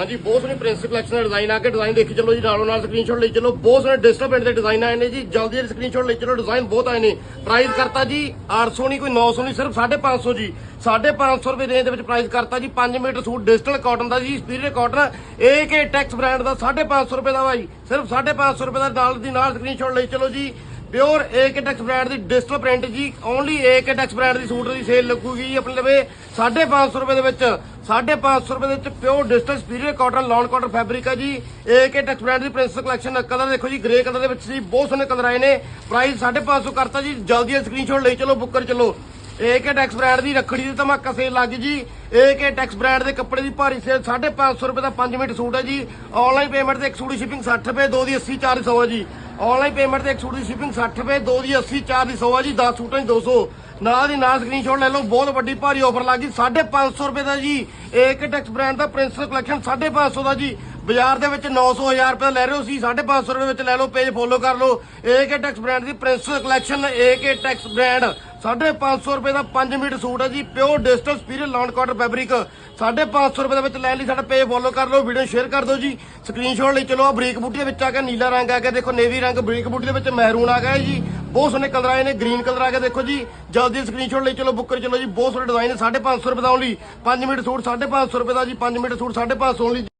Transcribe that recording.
ਹਾਂਜੀ, ਬਹੁਤ ਸੋਹਣੇ ਪ੍ਰਿੰਸ ਕਲੈਕਸ਼ਨ ਦਾ ਡਿਜ਼ਾਈਨ ਆ ਕੇ ਡਿਜ਼ਾਈਨ ਦੇਖੀ, ਚਲੋ ਜੀ, ਨਾਲੋਂ ਨਾਲ ਸਕਰੀਨਸ਼ਾਟ ਲਈ ਚੱਲੋ, ਬਹੁਤ ਸੋਹਣੇ ਡਿਜੀਟਲ ਪ੍ਰਿੰਟ ਦੇ ਡਿਜ਼ਾਈਨ ਆਏ ਨੇ ਜੀ, ਜਲਦੀ ਸਕਰੀਨਸ਼ਾਟ ਲਈ ਚਲੋ ਡਿਜ਼ਾਈਨ ਬਹੁਤ ਆਏ ਨੇ। ਪ੍ਰਾਈਸ ਕਰਤਾ ਜੀ 800 ਨਹੀਂ ਕੋਈ 900 ਨਹੀਂ ਸਿਰਫ 550 ਜੀ। 550 ਰੁਪਏ ਰੇਂਜ ਦੇ ਵਿੱਚ ਪ੍ਰਾਈਸ ਕਰਤਾ ਜੀ 5 ਮੀਟਰ ਸੂਟ ਡਿਜੀਟਲ ਕਾਟਨ ਦਾ ਜੀ ਸਪੀਰੀਅਰ ਕਾਟਨ ਇਹ ਕੇ ਟੈਕਸ ਬ੍ਰਾਂਡ ਦਾ 550 ਰੁਪਏ ਦਾ ਭਾਈ ਸਿਰਫ 550 ਰੁਪਏ ਦਾ ਨਾਲ ਦੀ ਨਾਲ ਸਕਰੀਨਸ਼ਾਟ ਲਈ ਚਲੋ ਜੀ ਪਿਓਰ ਏਕੇ ਟੈਕਸ ਬ੍ਰਾਂਡ ਦੀ ਡਿਜੀਟਲ ਪ੍ਰਿੰਟ ਜੀ ਓਨਲੀ ਏਕੇ ਟੈਕਸ ਬ੍ਰਾਂਡ ਦੀ ਸੂਟ ਦੀ ਸੇਲ ਲੱਗੂਗੀ ਜੀ ਆਪਣੇ ਲਵੇ। 550 ਰੁਪਏ ਦੇ ਵਿੱਚ 550 ਰੁਪਏ ਦੇ ਵਿੱਚ pure digital superior cotton lawn cotton fabric ਹੈ ਜੀ। ਏਕੇ ਟੈਕਸ ਬ੍ਰਾਂਡ ਦੀ ਪ੍ਰਿੰਸ ਕਲੈਕਸ਼ਨ ਕਲਰ ਦੇਖੋ ਜੀ ਗ੍ਰੇ ਕਲਰ ਦੇ ਵਿੱਚ ਸੀ ਬਹੁਤ ਸੋਹਣੇ ਕਲਰ ਆਏ ਨੇ। ਪ੍ਰਾਈਸ 550 ਕਰਤਾ ਜੀ। ਜਲਦੀ ਸਕਰੀਨਸ਼ਾਟ ਲਈ ਚਲੋ ਬੁੱਕ ਕਰ ਚਲੋ। ਏਕੇ ਟੈਕਸ ਬ੍ਰਾਂਡ ਦੀ ਰੱਖੜੀ ਦੀ ਧਮਾਕਾ ਸੇਲ ਲੱਗ ਗਈ ਜੀ। ਏਕੇ ਟੈਕਸ ਬ੍ਰਾਂਡ ਦੇ ਕੱਪੜੇ ਦੀ ਭਾਰੀ ਸੇਲ 550 ਰੁਪਏ ਦਾ 5 ਮਿੰਟ ਸੂਟ ਹੈ ਜੀ। ਆਨਲਾਈਨ ਪੇਮੈਂਟ ਤੇ ਇੱਕ ਸੂਟ ਦੀ ਸ਼ਿਪਿੰਗ 60 ਰੁਪਏ, ਦੋ ਦੀ 80 ਚਾਰ ਦੀ 100 ਹੈ ਜੀ। ਆਨਲਾਈਨ ਪੇਮੈਂਟ ਤੇ ਇੱਕ ਸੂਟ ਦੀ ਸ਼ਿਪਿੰਗ 60 ਰੁਪਏ, ਦੋ ਦੀ 80 ਚਾਰ ਦੀ 100 ਆ ਜੀ 10 ਸੂਟਾਂ ਦੀ 200 ਨਾਲ ਦੀ ਨਾਲ ਸਕਰੀਨਸ਼ਾਟ ਲੈ ਲਓ, ਬਹੁਤ ਵੱਡੀ ਭਾਰੀ ਆਫਰ ਲੱਗ ਗਈ। 550 ਰੁਪਏ ਦਾ ਜੀ, ਏਕੇ ਟੈਕਸ ਬ੍ਰਾਂਡ ਦਾ ਪ੍ਰਿੰਸਲ ਕਲੈਕਸ਼ਨ 550 ਦਾ ਜੀ। ਬਾਜ਼ਾਰ ਦੇ ਵਿੱਚ 900 1000 ਰੁਪਏ ਦਾ ਲੈ ਰਹੇ ਹੋ ਸੀ 550 ਰੁਪਏ ਵਿੱਚ ਲੈ ਲਓ ਪੇਜ ਫੋਲੋ ਕਰ ਲਓ। ਏਕੇ ਟੈਕਸ ਬ੍ਰਾਂਡ ਦੀ ਪ੍ਰਿੰਸਲ ਕਲੈਕਸ਼ਨ ਏਕੇ ਟੈਕਸ ਬ੍ਰਾਂਡ 550 ਰੁਪਏ ਦਾ 5 ਮੀਟਰ ਸੂਟ ਹੈ ਜੀ pure digital superior lawn cotton fabric 550 ਰੁਪਏ ਦੇ ਵਿੱਚ ਲੈਣ ਲਈ ਸਾਡਾ ਪੇਜ ਫੋਲੋ ਕਰ ਲਓ ਵੀਡੀਓ ਸ਼ੇਅਰ ਕਰ ਦਿਓ ਜੀ। ਸਕਰੀਨਸ਼ਾਟ ਲਈ ਚਲੋ ਆ ਬਰੀਕ ਬੂਟੀ ਦੇ ਵਿੱਚ ਆ ਕੇ ਨੀਲਾ ਰੰਗ ਆ ਗਿਆ, ਦੇਖੋ ਨੇਵੀ ਰੰਗ ਬਰੀਕ ਬੂਟੀ ਦੇ ਵਿੱਚ ਮਹਿਰੂਨ ਆ ਗਿਆ ਜੀ। ਬਹੁਤ ਸੋਹਣੇ ਕਲਰ ਆਏ ਨੇ ਗ੍ਰੀਨ ਕਲਰ ਆ ਗਿਆ ਦੇਖੋ ਜੀ। ਜਲਦੀ ਸਕਰੀਨਸ਼ਾਟ ਲਈ ਚਲੋ ਬੁੱਕ ਕਰ ਚਲੋ ਜੀ। ਬਹੁਤ ਸੋਹਣੇ ਡਿਜ਼ਾਈਨ ਨੇ 550 ਰੁਪਏ ਦਾ ਓਨਲੀ 5 ਮੀਟਰ ਸੂਟ 550 ਰੁਪਏ ਦਾ ਜੀ 5 ਮੀਟਰ ਸੂਟ 550 ਓਨਲੀ